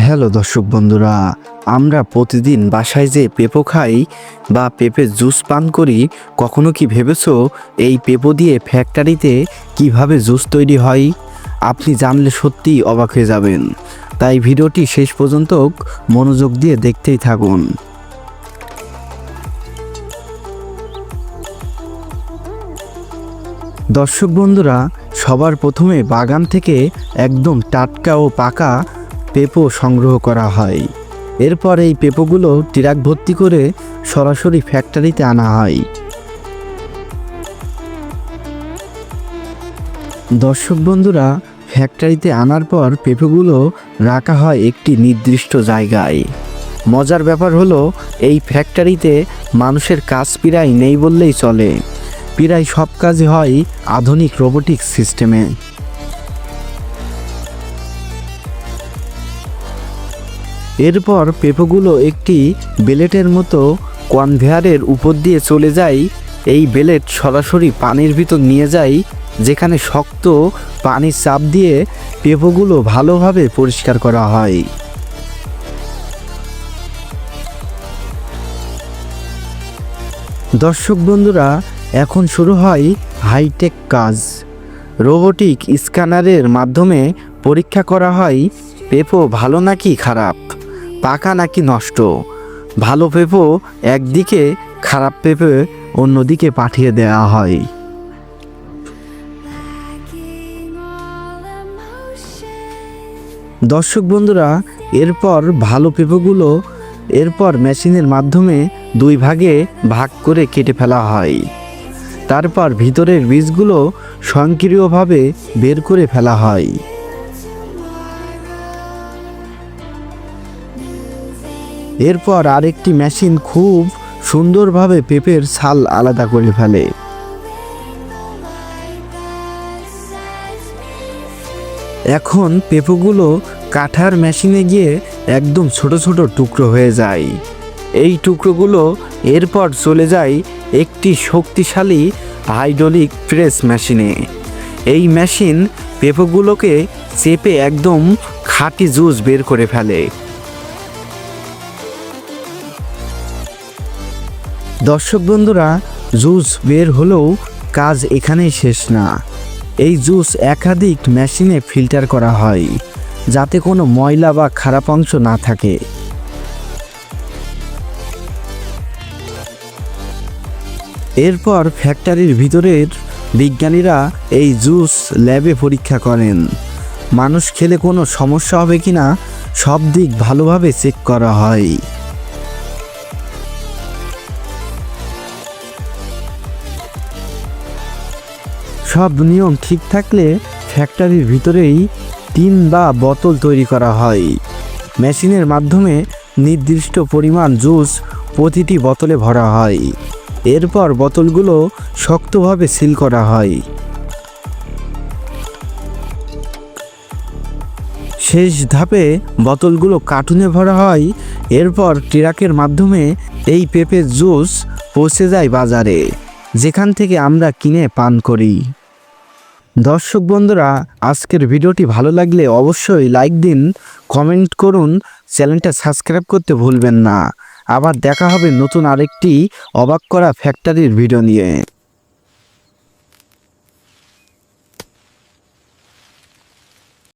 Hello দর্শক বন্ধুরা, আমরা প্রতিদিন বাসায় যে পেঁপো খাই বা পেঁপের জুস পান করি, কখনো কি ভেবেছো এই পেঁপো দিয়ে ফ্যাক্টরিতে কীভাবে জুস তৈরি হয়? আপনি জানলে সত্যিই অবাক হয়ে যাবেন। তাই ভিডিওটি শেষ পর্যন্ত মনোযোগ দিয়ে দেখতেই থাকুন। দর্শক বন্ধুরা, সবার প্রথমে বাগান থেকে একদম টাটকা ও পাকা পেঁপো সংগ্রহ করা হয়। এরপর এই পেঁপোগুলো ট্রাক ভর্তি করে সরাসরি ফ্যাক্টরিতে আনা হয়। দর্শক বন্ধুরা, ফ্যাক্টরিতে আনার পর পেঁপেগুলো রাখা হয় একটি নির্দিষ্ট জায়গায়। মজার ব্যাপার হলো, এই ফ্যাক্টরিতে মানুষের কাজ প্রায় নেই বললেই চলে। প্রায় সব কাজই হয় আধুনিক রোবোটিক সিস্টেমে। এরপর পেঁপোগুলো একটি বেলেটের মতো কনভেয়ারের উপর দিয়ে চলে যায়। এই বেলেট সরাসরি পানির ভিতর নিয়ে যায়, যেখানে শক্ত পানির চাপ দিয়ে পেঁপোগুলো ভালোভাবে পরিষ্কার করা হয়। দর্শক বন্ধুরা, এখন শুরু হয় হাইটেক কাজ। রোবোটিক স্ক্যানারের মাধ্যমে পরীক্ষা করা হয়, পেঁপো ভালো নাকি খারাপ? পাকা নাকি নষ্ট? ভালো পেঁপো একদিকে, খারাপ পেঁপে অন্যদিকে পাঠিয়ে দেওয়া হয়। দর্শক বন্ধুরা, এরপর ভালো পেঁপোগুলো এরপর মেশিনের মাধ্যমে দুই ভাগে ভাগ করে কেটে ফেলা হয়। তারপর ভিতরের বীজগুলো স্বয়ংক্রিয়ভাবে বের করে ফেলা হয়। এরপর আরেকটি মেশিন খুব সুন্দরভাবে পেঁপের ছাল আলাদা করে ফেলে। এখন পেঁপোগুলো কাঠার মেশিনে গিয়ে একদম ছোট ছোট টুকরো হয়ে যায়। এই টুকরোগুলো এরপর চলে যায় একটি শক্তিশালী হাইড্রোলিক প্রেস মেশিনে। এই মেশিন পেঁপোগুলোকে চেপে একদম খাঁটি জুস বের করে ফেলে। দর্শক বন্ধুরা, জুস বের হলেও কাজ এখানেই শেষ না। এই জুস একাধিক মেশিনে ফিল্টার করা হয়, যাতে কোনো ময়লা বা খারাপ অংশ না থাকে। এরপর ফ্যাক্টরির ভিতরের বিজ্ঞানীরা এই জুস ল্যাবে পরীক্ষা করেন। মানুষ খেলে কোনো সমস্যা হবে কিনা, সব দিক ভালোভাবে চেক করা হয়। সব নিয়ম ঠিক থাকলে ফ্যাক্টরির ভিতরেই টিন বা বোতল তৈরি করা হয়। মেশিনের মাধ্যমে নির্দিষ্ট পরিমাণ জুস প্রতিটি বোতলে ভরা হয়। এরপর বোতলগুলো শক্তভাবে সিল করা হয়। শেষ ধাপে বোতলগুলো কার্টুনে ভরা হয়। এরপর ট্রাকের মাধ্যমে এই পেঁপের জুস পৌঁছে যায় বাজারে, যেখান থেকে আমরা কিনে পান করি। দর্শক বন্ধুরা, আজকের ভিডিওটি ভালো লাগলে অবশ্যই লাইক দিন, কমেন্ট করুন, চ্যানেলটা সাবস্ক্রাইব করতে ভুলবেন না। আবার দেখা হবে নতুন আরেকটি অবাক করা ফ্যাক্টরির ভিডিও নিয়ে।